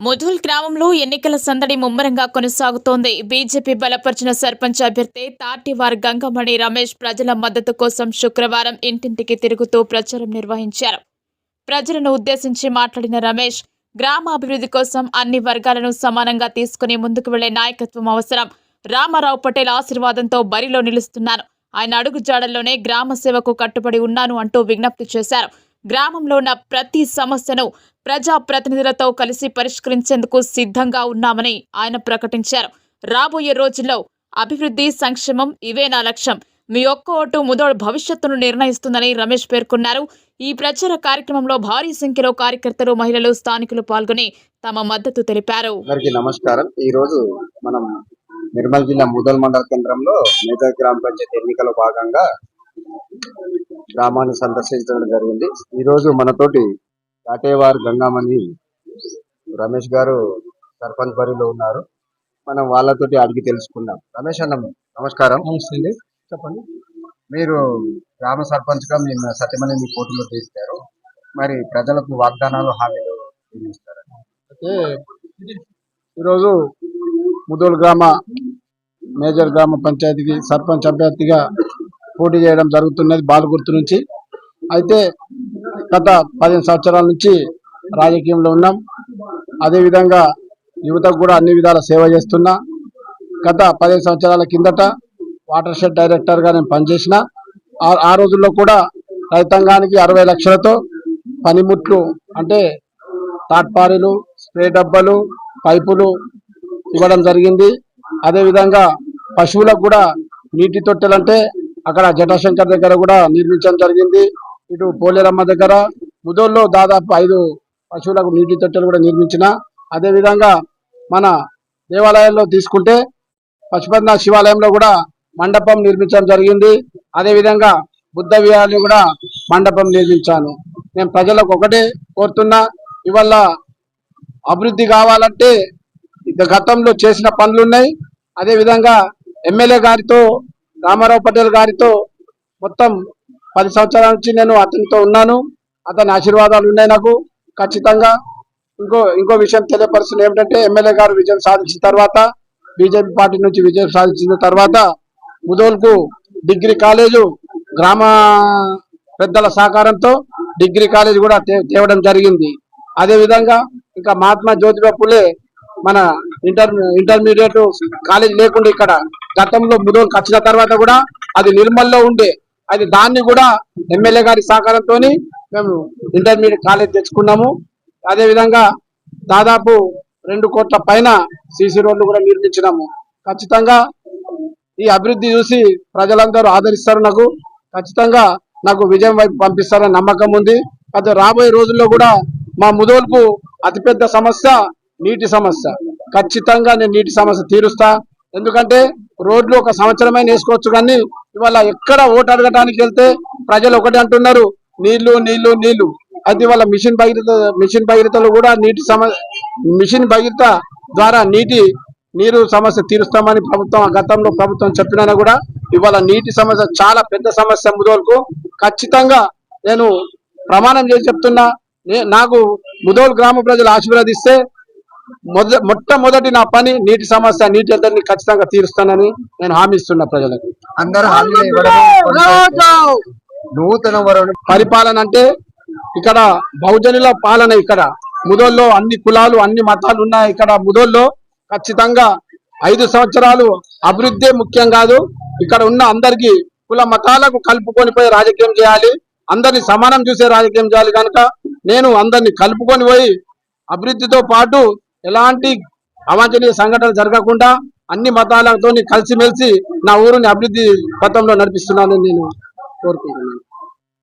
ముధుల్ గ్రామంలో ఎన్నికల సందడి ముమ్మరంగా కొనసాగుతోంది. బీజేపీ బలపరిచిన సర్పంచ్ అభ్యర్థి తాటివార్ గంగమణి రమేష్ ప్రజల మద్దతు కోసం శుక్రవారం ఇంటింటికి తిరుగుతూ ప్రచారం నిర్వహించారు. ప్రజలను ఉద్దేశించి మాట్లాడిన రమేష్ గ్రామ అభివృద్ధి కోసం అన్ని వర్గాలను సమానంగా తీసుకుని ముందుకు వెళ్ళే నాయకత్వం అవసరం. రామారావు పటేల్ ఆశీర్వాదంతో బరిలో నిలుస్తున్నాను ఆయన అడుగు జాడల్లోనే గ్రామ సేవకు కట్టుబడి ఉన్నాను అంటూ విజ్ఞప్తి చేశారు. గ్రామంలో ఉన్న ప్రతి సమస్యను ప్రజా ప్రతినిధులతో కలిసి పరిష్కరించేందుకు సిద్ధంగా ఉన్నామని ఆయన ప్రకటించారు. రాబోయే రోజుల్లో అభివృద్ధి సంక్షేమం ఇవే నా లక్ష్యం? మీ ఒక్క ఓటు ముదోడు భవిష్యత్తును నిర్ణయిస్తుందని రమేష్ పేర్కొన్నారు. ఈ ప్రచార కార్యక్రమంలో భారీ సంఖ్యలో కార్యకర్తలు మహిళలు స్థానికులు పాల్గొని తమ మద్దతు తెలిపారు. నమస్కారం. ఈ రోజు మనం నిర్మల్ జిల్లా ముదోల్ మండల కేంద్రంలో మేధా గ్రామ పంచాయతీ ఎన్నికల భాగంగా గ్రామాన్ని సందర్శించడం జరిగింది. ఈ రోజు మనతోటి కాటేవార్ గంగామణి రమేష్ గారు సర్పంచ్ బరిలో ఉన్నారు. మనం వాళ్ళతోటి అడిగి తెలుసుకుందాం. రమేష్ అన్న నమస్కారం. నమస్తే చెప్పండి. మీరు గ్రామ సర్పంచ్గా మీ సత్యమని మీ పోటీలో తీస్తారు మరి ప్రజలకు వాగ్దానాలు హామీలు ఏమి ఇస్తారు అయితే ఈరోజు ముదోల్ గ్రామ మేజర్ గ్రామ పంచాయతీకి సర్పంచ్ అభ్యర్థిగా పోటీ చేయడం జరుగుతున్నది బాలగుర్తు నుంచి. అయితే గత పదిహేను సంవత్సరాల నుంచి రాజకీయంలో ఉన్నాం. అదేవిధంగా యువతకు కూడా అన్ని విధాల సేవ చేస్తున్నా. గత పదిహేను సంవత్సరాల కిందట వాటర్ షెడ్ డైరెక్టర్గా నేను పనిచేసిన. ఆ- ఆ రోజుల్లో కూడా రైతాంగానికి అరవై లక్షలతో పనిముట్లు అంటే తాట్పారీలు స్ప్రే డబ్బాలు పైపులు ఇవ్వడం జరిగింది. అదేవిధంగా పశువులకు కూడా నీటి తొట్టెలంటే అక్కడ జటాశంకర్ దగ్గర కూడా నిర్మించడం జరిగింది. ఇటు పోలేరమ్మ దగ్గర ముదోల్లో దాదాపు ఐదు పశువులకు నీటి తొట్టెలు కూడా నిర్మించిన. అదేవిధంగా మన దేవాలయాల్లో తీసుకుంటే పశుపతినాథ్ శివాలయంలో కూడా మండపం నిర్మించడం జరిగింది. అదేవిధంగా బుద్ధ విహారాన్ని కూడా మండపం నిర్మించాను. నేను ప్రజలకు ఒకటే కోరుతున్నా ఇవల్ల అభివృద్ధి కావాలంటే గతంలో చేసిన పనులు ఉన్నాయి ఎమ్మెల్యే గారితో రామారావు పటేల్ గారితో మొత్తం పది సంవత్సరాల నుంచి నేను అతనితో ఉన్నాను. అతని ఆశీర్వాదాలు ఉన్నాయి నాకు. ఖచ్చితంగా ఇంకో ఇంకో విషయం తెలియపరుస్తుంది ఏమిటంటే ఎమ్మెల్యే గారు విజయం సాధించిన తర్వాత బీజేపీ పార్టీ నుంచి విజయం సాధించిన తర్వాత ముదోల్కు డిగ్రీ కాలేజు గ్రామ పెద్దల సహకారంతో డిగ్రీ కాలేజ్ కూడా తే- తేవడం జరిగింది. అదే విధంగా ఇంకా మహాత్మా జ్యోతిబా పులే మన ఇంటర్ ఇంటర్మీడియట్ కాలేజ్ లేకుండా ఇక్కడ గతంలో ముదోల్కి కచ్చిన తర్వాత కూడా అది నిర్మల్లో ఉండే. అది దాన్ని కూడా ఎమ్మెల్యే గారి సహకారంతో మేము ఇంటర్మీడియట్ కాలేజ్ తెచ్చుకున్నాము. అదేవిధంగా దాదాపు రెండు కోట్ల పైన సీసీ రోడ్లు కూడా నిర్మించినాము. ఖచ్చితంగా ఈ అభివృద్ధి చూసి ప్రజలందరూ ఆదరిస్తారు నాకు. ఖచ్చితంగా నాకు విజయం వైపు పంపిస్తారని నమ్మకం ఉంది. అది రాబోయే రోజుల్లో కూడా మా ముదోల్పు అతిపెద్ద సమస్య నీటి సమస్య. ఖచ్చితంగా నేను నీటి సమస్య తీరుస్తా. ఎందుకంటే రోడ్లు ఒక సంవత్సరమైన వేసుకోవచ్చు కానీ ఇవాళ ఎక్కడ ఓటు అడగటానికి వెళ్తే ప్రజలు ఒకటి అంటున్నారు నీళ్ళు నీళ్ళు నీళ్ళు. అది వాళ్ళ మిషన్ భగీరథ మిషన్ భగీరథలో కూడా నీటి సమ మిషన్ భగీరథ ద్వారా నీటి నీరు సమస్య తీరుస్తామని ప్రభుత్వం గతంలో ప్రభుత్వం చెప్పినా కూడా ఇవాళ నీటి సమస్య చాలా పెద్ద సమస్య ముదోల్కు. ఖచ్చితంగా నేను ప్రమాణం చేసి చెప్తున్నా నాకు ముదోల్ గ్రామ ప్రజలు ఆశీర్వదిస్తే మొద మొట్టమొదటి నా పని నీటి సమస్య నీటి అందరినీ ఖచ్చితంగా తీరుస్తానని నేను హామీ ఇస్తున్నా ప్రజలకు. అందరూ. నూతన పరిపాలన అంటే ఇక్కడ బహుజనుల పాలన ఇక్కడ. ముదోల్లో అన్ని కులాలు అన్ని మతాలు ఉన్నాయి ఇక్కడ ముదోల్లో. ఖచ్చితంగా ఐదు సంవత్సరాలు అభివృద్ధి ముఖ్యం కాదు. ఇక్కడ ఉన్న అందరికి కుల మతాలకు కలుపుకొని పోయి రాజకీయం చేయాలి. అందరిని సమానం చూసే రాజకీయం చేయాలి కనుక నేను అందరిని కలుపుకొని పోయి అభివృద్ధితో పాటు ఎలాంటి అవాంఛనీయ సంఘటనలు జరగకుండా అన్ని మతాలతో కలిసిమెలిసి నా ఊరిని అభివృద్ధి పథంలో నడిపిస్తున్నానని నేను కోరుకుంటున్నాను.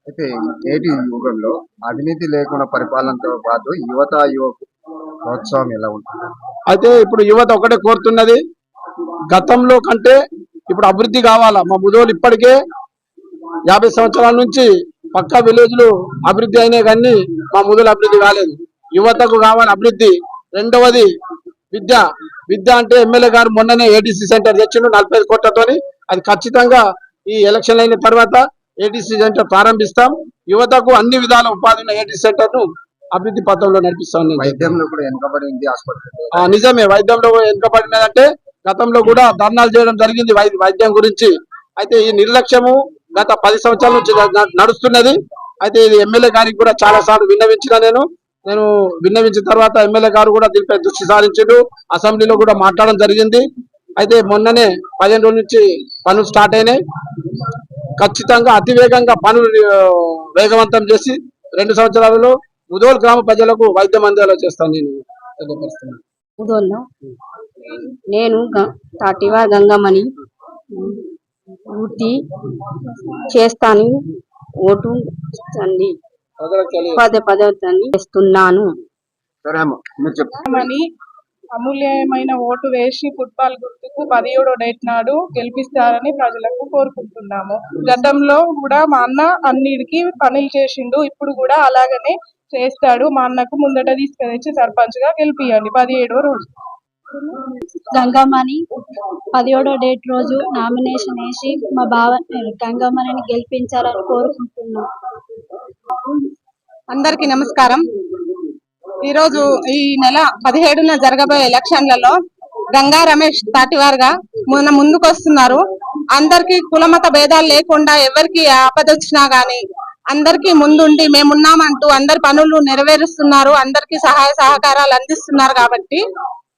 అయితే నేటి యుగంలో అవినీతి లేకుండా పరిపాలనతో పాటు యువత యువకు ప్రోత్సాహం ఎలా ఉంటుంది? అయితే ఇప్పుడు యువత ఒకటే కోరుతున్నది గతంలో కంటే ఇప్పుడు అభివృద్ధి కావాలా? మా ముదోలు ఇప్పటికే యాభై సంవత్సరాల నుంచి పక్కా విలేజ్లు అభివృద్ధి అయినాయి కానీ మా ముదోలు అభివృద్ధి కాలేదు. యువతకు కావాలి అభివృద్ధి రెండవది విద్య. విద్య అంటే ఎమ్మెల్యే గారు మొన్ననే ఏటీసీ సెంటర్ తెచ్చిండు నలభై ఐదు కోట్లతోని. అది ఖచ్చితంగా ఈ ఎలక్షన్ అయిన తర్వాత ఏటీసీ సెంటర్ ప్రారంభిస్తాం. యువతకు అన్ని విధాల ఉపాధి ఉన్న ఏటీసీ సెంటర్ను అభివృద్ధి పథంలో నడిపిస్తాను నేను. వైద్యంలో కూడా ఆసుపత్రి ఆ, నిజమే. వైద్యంలో వెనుకబడినదంటే గతంలో కూడా ధర్నాలు చేయడం జరిగింది వైద్యం గురించి. అయితే ఈ నిర్లక్ష్యము గత పది సంవత్సరాల నుంచి నడుస్తున్నది. అయితే ఇది ఎమ్మెల్యే గారికి కూడా చాలా సార్లు విన్నవించిన నేను. నేను విన్నవించిన తర్వాత ఎమ్మెల్యే గారు కూడా దీనిపై దృష్టి సారించారు. అసెంబ్లీలో కూడా మాట్లాడడం జరిగింది. అయితే మొన్ననే పదిహేను రోజుల నుంచి పనులు స్టార్ట్ అయినాయి. ఖచ్చితంగా అతివేగంగా పనులు వేగవంతం చేసి రెండు సంవత్సరాలలో ముదోల్ గ్రామ ప్రజలకు వైద్యం అందేలా చేస్తాను నేను. తెలియపరుస్తున్నాను. నేను తాటివా గంగమ్మని పూర్తి చేస్తాను ఓటు ఇస్తాను. పదే పదే చేస్తున్నాను. అమూల్యమైన ఓటు వేసి ఫుట్బాల్ గుర్తుకు పదిహేడో డేట్ నాడు గెలిపిస్తారని ప్రజలకు కోరుకుంటున్నాము. గతంలో కూడా మా అన్న అన్నిటికీ పనులు చేసిండు ఇప్పుడు కూడా అలాగనే చేస్తాడు. మా అన్నకు ముందట తీసుకొచ్చి సర్పంచ్గా గెలిపియండి. పదిహేడో రోజు. గంగమ్మని పదిహేడో డేట్ రోజు నామినేషన్ వేసి మా బావ గంగమ్మని గెలిపించాలని కోరుకుంటున్నాం. అందరికీ నమస్కారం. ఈరోజు ఈ నెల పదిహేడున జరగబోయే ఎలక్షన్లలో గంగా రమేష్ తాటివారుగా మొన్న ముందుకు వస్తున్నారు అందరికీ కులమత భేదాలు లేకుండా ఎవరికి ఆపద వచ్చినా గాని అందరికీ ముందుండి మేమున్నామంటూ అందరి పనులు నెరవేరుస్తున్నారు. అందరికీ సహాయ సహకారాలు అందిస్తున్నారు కాబట్టి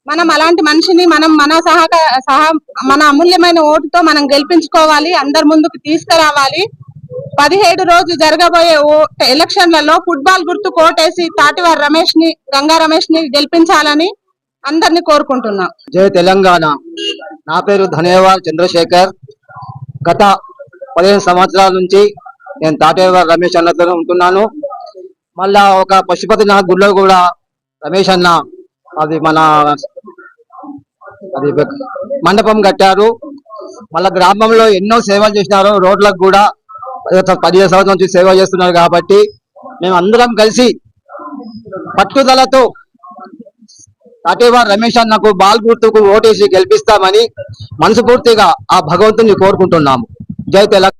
మనం అలాంటి మనిషిని మనం మన సహకార సహా మన అమూల్యమైన ఓటుతో మనం గెలిపించుకోవాలి అందరి ముందుకు తీసుకురావాలి. పదిహేడు రోజు జరగబోయే ఓ- ఎలక్షన్లలో ఫుట్బాల్ గుర్తు కోటేసి తాటివారి రమేష్ని గంగా రమేష్ని గెలిపించాలని అందరిని కోరుకుంటున్నాం. జై తెలంగాణ. నా పేరు ధనేవాల్ చంద్రశేఖర్. గత పదిహేను సంవత్సరాల నుంచి నేను తాటేవార్ రమేష్ అన్నతో ఉంటున్నాను. మళ్ళా ఒక పశుపతినాథ్ గుడిలో కూడా రమేష్ అన్న అది మన అది మండపం కట్టారు. మళ్ళా గ్రామంలో ఎన్నో సేవలు చేసినారు. రోడ్లకు కూడా పదిహేను సంవత్సరాల నుంచి సేవ చేస్తున్నారు కాబట్టి మేము అందరం కలిసి పట్టుదలతో అటేవారు రమేష్ అన్నకు బాల్ గుర్తుకు ఓటేసి గెలిపిస్తామని మనస్ఫూర్తిగా ఆ భగవంతుని కోరుకుంటున్నాము. జై తెలంగాణ.